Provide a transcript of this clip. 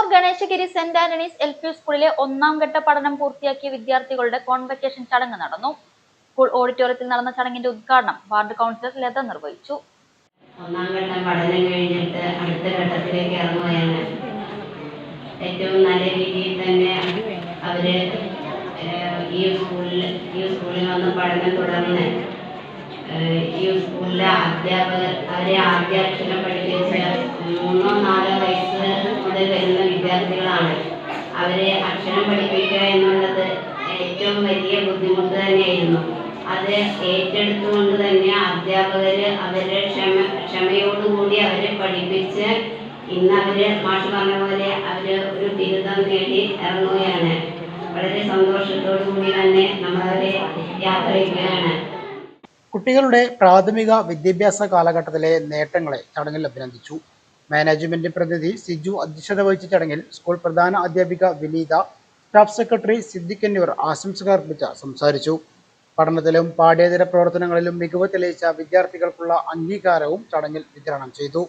Paravur Ganeshagiri saint Antony's L P സ്കൂളിലെ ഒന്നാം ഘട്ട പഠനം പൂർത്തിയാക്കിയ വിദ്യാർത്ഥികളുടെ കോൺവെക്കേഷൻ ചടങ്ങ് നടന്നു. സ്കൂൾ ഓഡിറ്റോറിയത്തിൽ നടന്ന ചടങ്ങിന്റെ ഉദ്ഘാടനം വാർഡ് കൗൺസിലർ ലത നിർവഹിച്ചു. ഒന്നാം ഘട്ടം പഠനം കഴിഞ്ഞിട്ട് അടുത്ത ഘട്ടത്തിലേക്ക് ഇറങ്ങുകയാണ്. ഏറ്റവും നല്ല രീതിയിൽ തന്നെ അവർ ഈ സ്കൂളിൽ ഈ സ്കൂളിൽ വന്ന് പഠനം തുടർന്ന് ഈ സ്കൂളിലെ അധ്യാപകർ അവരെ ആദ്യാക്ഷരം പഠിപ്പിച്ച് വിദ്യാർത്ഥികളാണ്. അവരെ അക്ഷരം പഠിപ്പിക്കുക എന്നുള്ളത് ഏറ്റവും വലിയ ബുദ്ധിമുട്ട് തന്നെയായിരുന്നു. അത് ഏറ്റെടുത്തുകൊണ്ട് തന്നെ അധ്യാപകർ അവരെ ക്ഷമ ക്ഷമയോടുകൂടി അവരെ പഠിപ്പിച്ച് ഇന്ന് അവർ മാഷ് പറഞ്ഞ പോലെ അവർ ഒരു ബിരുദം നേടി ഇറങ്ങുകയാണ്. വളരെ സന്തോഷത്തോടു കൂടി തന്നെ നമ്മളവരെ യാത്രയ്ക്കുകയാണ്. കുട്ടികളുടെ പ്രാഥമിക വിദ്യാഭ്യാസ കാലഘട്ടത്തിലെ നേട്ടങ്ങളെ ചടങ്ങിൽ അഭിനന്ദിച്ചു. മാനേജ്മെന്റ് പ്രതിനിധി സിജു അധ്യക്ഷത വഹിച്ച ചടങ്ങിൽ സ്കൂൾ പ്രധാന അധ്യാപിക വിനീത സ്റ്റാഫ് സെക്രട്ടറി സിദ്ദിഖ് എന്നിവർ ആശംസകൾ അർപ്പിച്ച് സംസാരിച്ചു. പഠനത്തിലും പാഠ്യേതര പ്രവർത്തനങ്ങളിലും മികവ് തെളിയിച്ച വിദ്യാർത്ഥികൾക്കുള്ള അംഗീകാരവും ചടങ്ങിൽ വിതരണം ചെയ്തു.